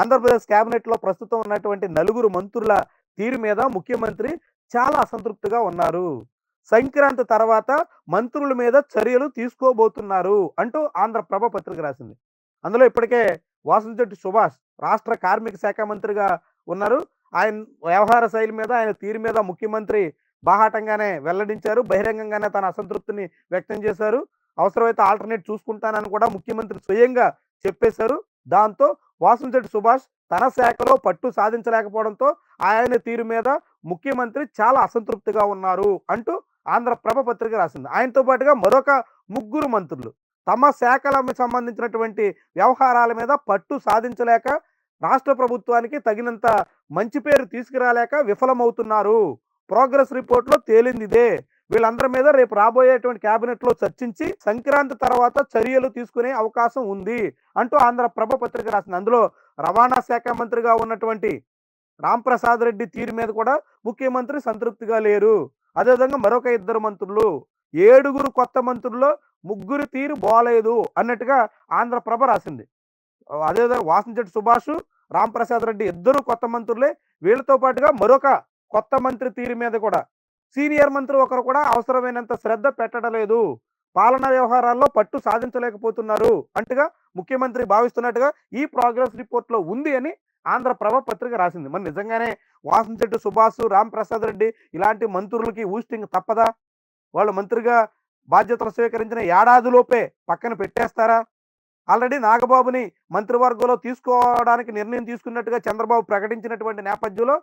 ఆంధ్రప్రదేశ్ క్యాబినెట్లో లో ప్రస్తుతం ఉన్నటువంటి నలుగురు మంత్రుల తీరు మీద ముఖ్యమంత్రి చాలా అసంతృప్తిగా ఉన్నారు. సంక్రాంతి తర్వాత మంత్రుల మీద చర్యలు తీసుకోబోతున్నారు అంటూ ఆంధ్రప్రభ పత్రిక రాసింది. అందులో ఇప్పటికే వాసంశెట్టి సుభాష్ రాష్ట్ర కార్మిక శాఖ మంత్రిగా ఉన్నారు. ఆయన వ్యవహార శైలి మీద ఆయన తీరు మీద ముఖ్యమంత్రి బాహాటంగానే వెల్లడించారు. బహిరంగంగానే తన అసంతృప్తిని వ్యక్తం చేశారు. అవసరమైతే ఆల్టర్నేట్ చూసుకుంటానని కూడా ముఖ్యమంత్రి స్వయంగా చెప్పేశారు. దాంతో వాసంశెట్టి సుభాష్ తన శాఖలో పట్టు సాధించలేకపోవడంతో ఆయన తీరు మీద ముఖ్యమంత్రి చాలా అసంతృప్తిగా ఉన్నారు అంటూ ఆంధ్రప్రభ పత్రిక రాసింది. ఆయనతో పాటుగా మరొక ముగ్గురు మంత్రులు తమ శాఖలకు సంబంధించినటువంటి వ్యవహారాల మీద పట్టు సాధించలేక రాష్ట్ర ప్రభుత్వానికి తగినంత మంచి పేరు తీసుకురాలేక విఫలమవుతున్నారు. ప్రోగ్రెస్ రిపోర్ట్లో తేలిందిదే తేలింది ఇదే. వీళ్ళందరి మీద రేపు రాబోయేటువంటి క్యాబినెట్లో చర్చించి సంక్రాంతి తర్వాత చర్యలు తీసుకునే అవకాశం ఉంది అంటూ ఆంధ్రప్రభ పత్రిక రాసింది. అందులో రవాణా శాఖ మంత్రిగా ఉన్నటువంటి రాంప్రసాద్ రెడ్డి తీరు మీద కూడా ముఖ్యమంత్రి సంతృప్తిగా లేరు. అదేవిధంగా మరొక ఇద్దరు మంత్రులు ఏడుగురు కొత్త మంత్రుల్లో ముగ్గురు తీరు బాలేదు అన్నట్టుగా ఆంధ్రప్రభ రాసింది. అదేవిధంగా వాసంచెట్టి సుభాష్ రాంప్రసాద్ రెడ్డి ఇద్దరు కొత్త మంత్రులే. వీళ్ళతో పాటుగా మరొక కొత్త మంత్రి తీరు మీద కూడా సీనియర్ మంత్రి ఒకరు కూడా అవసరమైనంత శ్రద్ధ పెట్టడం లేదు పాలనా వ్యవహారాల్లో పట్టు సాధించలేకపోతున్నారు. అంటగా ముఖ్యమంత్రి భావిస్తున్నట్టుగా ఈ ప్రోగ్రెస్ రిపోర్ట్లో ఉంది అని ఆంధ్రప్రభ పత్రిక రాసింది. మరి నిజంగానే వాసంశెట్టి సుభాష్ రామ్ ప్రసాద్ రెడ్డి ఇలాంటి మంత్రులకి ఊస్టింగ్ తప్పదా? వాళ్ళు మంత్రిగా బాధ్యతలు స్వీకరించిన ఏడాదిలోపే పక్కన పెట్టేస్తారా? ఆల్రెడీ నాగబాబుని మంత్రివర్గంలో తీసుకోవడానికి నిర్ణయం తీసుకున్నట్టుగా చంద్రబాబు ప్రకటించినటువంటి నేపథ్యంలో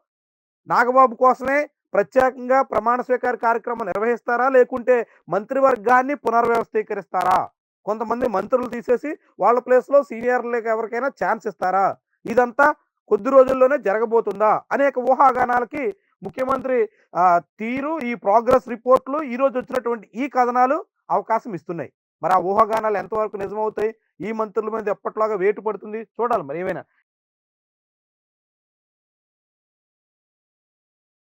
నాగబాబు కోసమే ప్రత్యేకంగా ప్రమాణ స్వీకార కార్యక్రమం నిర్వహిస్తారా? లేకుంటే మంత్రివర్గాన్ని పునర్వ్యవస్థీకరిస్తారా? కొంతమంది మంత్రులు తీసేసి వాళ్ళ ప్లేస్లో సీనియర్లకు ఎవరికైనా ఛాన్స్ ఇస్తారా? ఇదంతా కొద్ది రోజుల్లోనే జరగబోతుందా? అనేక ఊహాగానాలకి ముఖ్యమంత్రి ఆ, తీరు ఈ ప్రోగ్రెస్ రిపోర్ట్లు ఈరోజు వచ్చినటువంటి ఈ కథనాలు అవకాశం ఇస్తున్నాయి. మరి ఆ ఊహాగానాలు ఎంతవరకు నిజమవుతాయి? ఈ మంత్రుల మీద ఎప్పట్లాగా వేటు పడుతుంది? చూడాలి మరి ఏమైనా.